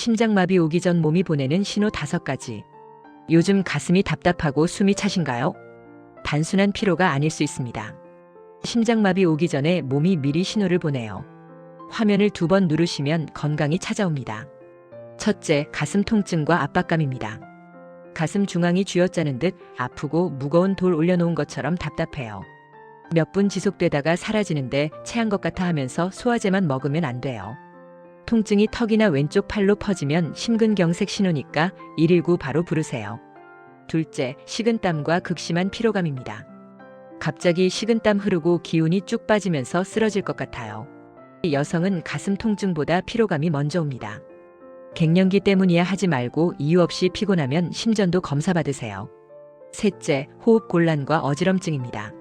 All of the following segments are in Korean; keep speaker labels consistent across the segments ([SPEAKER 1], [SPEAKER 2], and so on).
[SPEAKER 1] 심장마비 오기 전 몸이 보내는 신호 다섯 가지. 요즘 가슴이 답답하고 숨이 차신가요? 단순한 피로가 아닐 수 있습니다. 심장마비 오기 전에 몸이 미리 신호를 보내요. 화면을 두 번 누르시면 건강이 찾아옵니다. 첫째, 가슴 통증과 압박감입니다. 가슴 중앙이 쥐어짜는 듯 아프고 무거운 돌 올려놓은 것처럼 답답해요. 몇 분 지속되다가 사라지는데 체한 것 같아 하면서 소화제만 먹으면 안 돼요. 통증이 턱이나 왼쪽 팔로 퍼지면 심근경색 신호니까 119 바로 부르세요. 둘째, 식은땀과 극심한 피로감입니다. 갑자기 식은땀 흐르고 기운이 쭉 빠지면서 쓰러질 것 같아요. 여성은 가슴 통증보다 피로감이 먼저 옵니다. 갱년기 때문이야 하지 말고 이유 없이 피곤하면 심전도 검사 받으세요. 셋째, 호흡 곤란과 어지럼증입니다.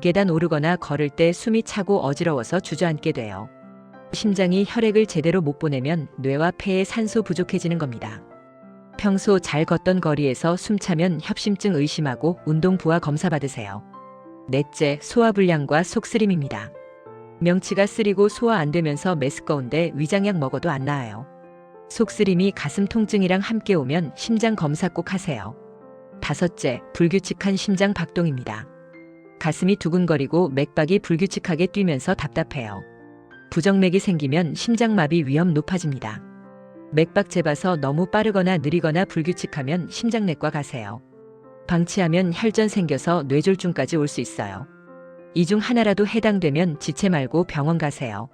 [SPEAKER 1] 계단 오르거나 걸을 때 숨이 차고 어지러워서 주저앉게 돼요. 심장이 혈액을 제대로 못 보내면 뇌와 폐에 산소 부족해지는 겁니다. 평소 잘 걷던 거리에서 숨 차면 협심증 의심하고 운동 부하 검사 받으세요. 넷째, 소화불량과 속쓰림입니다. 명치가 쓰리고 소화 안 되면서 메스꺼운데 위장약 먹어도 안 나아요. 속쓰림이 가슴 통증이랑 함께 오면 심장 검사 꼭 하세요. 다섯째, 불규칙한 심장 박동입니다. 가슴이 두근거리고 맥박이 불규칙하게 뛰면서 답답해요. 부정맥이 생기면 심장마비 위험 높아집니다. 맥박 재봐서 너무 빠르거나 느리거나 불규칙하면 심장내과 가세요. 방치하면 혈전 생겨서 뇌졸중까지 올 수 있어요. 이 중 하나라도 해당되면 지체 말고 병원 가세요.